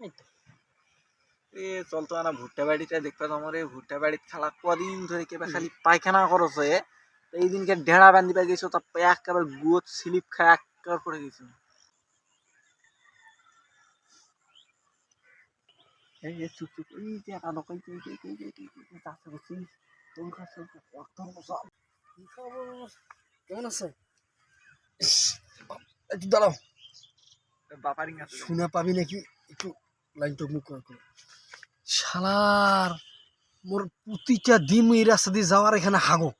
এই তো এ চলতো না ভুট্টা বাড়িতে দেখতে আমার এই ভুট্টা বাড়িতে খেলা কদিন ধরে কেবা খালি পায়খানা হয়ে এই দিনকে ঢেড়া বান্ধিবা গেছো তার একেবারে গুয়ত স্লিপ খায় একবার পড়ে গেছে এই যে চুপ চুপ এই যে চাষে কি খবর কেমন আছে একটু দাঁড়াও বাপারিং শুনে পাবি নাকি একটু লাইন টুক মুখ করে। শালার, মোর প্রতিটা দিন এই রাস্তা দিয়ে যাওয়ার এখানে হাগো।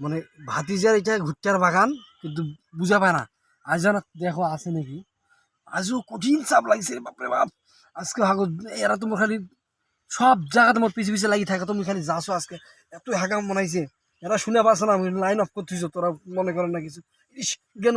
মানে ভাতিজার এটা ভুট্টার বাগান, কিন্তু বুঝা পায় না। আজ জানা দেখো আছে নাকি? আজও কঠিন চাপ লাগছে বাপরে বাপ। আজকে হাগো, এরা তোমার খালি সব জায়গা তোমার পিছে পিছে লাগি থাকে তুমি খালি যাচ্ছ আজকে। এত হাগাম মনাইছে এরা শুনে পাচ্ছে না লাইন অফ করতেছ তোরা মনে করেন না কিছু। ইস কেন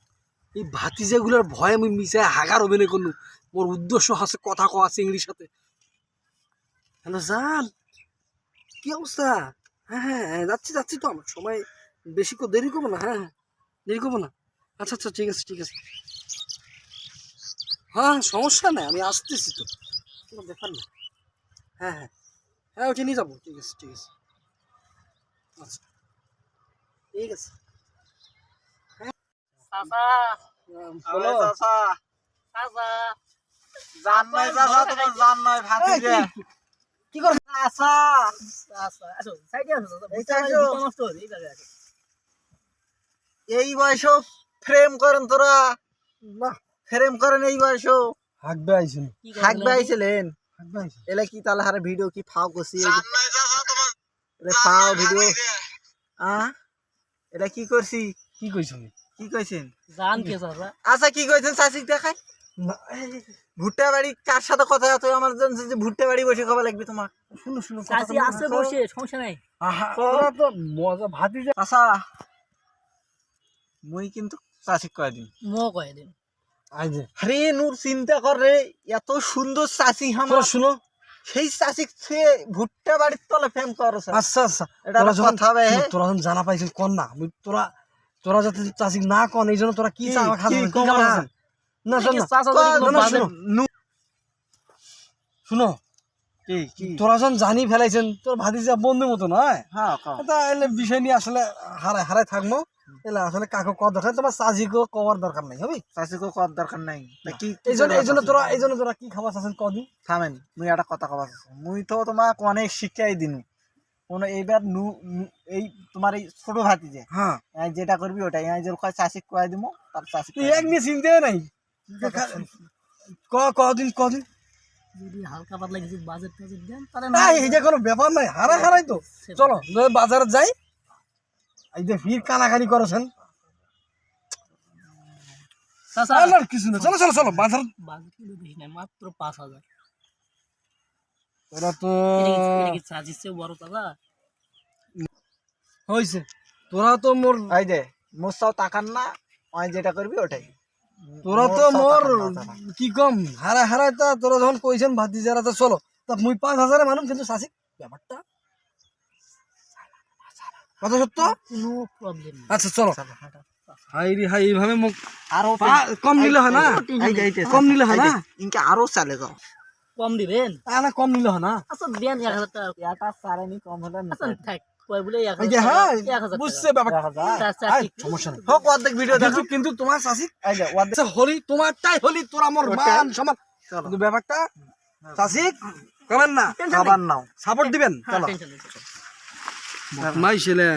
এই ভাতিজাগুলোর ভয়ে আমি মিশায় হাগার অভিনয় করলু মোর উদ্দেশ্য আছে কথা কওয়া ইংলিশ সাথে। হ্যালো জান। কি অবস্থা? হ্যাঁ হ্যাঁ হ্যাঁ, যাচ্ছি যাচ্ছি তো। আমার সময় বেশি করে দেরি করব না হ্যাঁ হ্যাঁ দেরি করব না। আচ্ছা আচ্ছা ঠিক আছে ঠিক আছে। হ্যাঁ সমস্যা নেই আমি আসতেছি তো। কোনো ব্যাপার না। হ্যাঁ হ্যাঁ হ্যাঁ ওটা নিয়ে যাব। ঠিক আছে ঠিক আছে। আচ্ছা ঠিক আছে। চাচা। বলো। চাষা চাচা। জান নয় চাষা তোমার জান নয় ভাতি রে কি করো চাষা চাচা আসো সাইডে আসো চাচা এই। এই বয়সেও ফ্রেম করেন তোরা। ফ্রেম করেন এই বয়সেও। হাঁকবে আইছিলেন। হাঁকবে আইসুন এলে কি তাহলে হারে ভিডিও কি ফাও করছি? এলে ফাও ভিডিও আ? এটা কি করছি? কি কইছুন? কি কইছেন? জান কে চাচা? আচ্ছা কি কইছেন দেখাই? ভুট্টা বাড়ি কার সাথে কথা তুই আমার যে ভুট্টা বাড়ি বসে খাবার লাগবে তোমার। শুনো শুনো চাচি আছে বসে সমস্যা নাই। তোরা তো মজা ভাতি আচ্ছা মুই কিন্তু চাষিক কয়ে দিন মো কয়ে দিন আরে নূর চিন্তা কর রে এত সুন্দর চাষি তোরা আমার। শুনো সেই চাষিক সে ভুট্টা বাড়ির তলে ফেম করছে। আচ্ছা আচ্ছা। এটা কথা হবে, তোরা জানা পাইছিস কন না। তোরা তোরা যাতে চাষি না কন এই জন্য তোরা কি? চা খাস খাবার না? শোন তোরা যখন জানি ফেলাইছেন তোর ভাতিজা বন্ধু মতো নয়? হ্যাঁ এলে বিষয় নিয়ে আসলে হারায় হারায় থাকব। এলে আসলে কাকু কর দরকার তোমার চাষিকেও কওয়ার দরকার নাই হবে? চাষিকে কর দরকার নাই। কি এই জন্য এই জন্য তোরা এই জন্য তোরা কি খাবার চাচ্ছেন কদিন থামেন মুই একটা কথা আছে। মুই তো তোমাক অনেক শিক্ষাই দিনু। কোন এইবার নু নু- এই তোমার এই ছোট ভাতি যে হ্যাঁ এই যেটা করবি ওটাই। এই যে কয় চাষিক কয় দিমু তার তুই এক নিয়ে চিনতে নাই। ক কদিন কদিন যদি হালকা পাতলা কিছু বাজেট টাজেট দেন তাহলে না এই যে কোনো ব্যাপার নাই হারা হারাই তো। চলো বাজারে যাই। এই যে ফির কানাকানি করেছেন। আর কিছু না। চলো চলো চলো বাজার। নাই মাত্র পাঁচ হাজার। তোরা তো বড় হয়েছে তোরা মোর এই যে মোস্তাও তাকান না ওই যেটা করবি ওটাই। তোরা তো মোর। কি কম? হারা হারাই তা তোরা যখন কইছেন ভাতি যারা তো চলো। তা মুই পাঁচ হাজারে মানুষ কিন্তু চাষি ব্যাপারটা? কথা সত্য? প্রবলেম আচ্ছা চলো। হাই রে হাই এইভাবে মুখ আরও কম নিলে হয় না? কম নিলে হয় না? ইনকে আরও চালে যাও। কম দিবেন? তা না কম নিলে হয় না। আচ্ছা দেন এক হাজার টাকা। কম হলে আচ্ছা থাক এক হাজার হ্যাঁ টাকা, বুঝছে টাকা। ব্যাপারটা আই, সমস্যা নেই। হোক অর্ধেক ভিডিও দেখো কিন্তু তোমার চাষি আচ্ছা হলি তোমারটাই হলি তোরা মোর মান সমান। কিন্তু ব্যাপারটা চাষি করেন না। খাবার নাও। সাপোর্ট দিবেন হ্যাঁ, চলো। টেনশন নেই, চলো। মাই ছেলে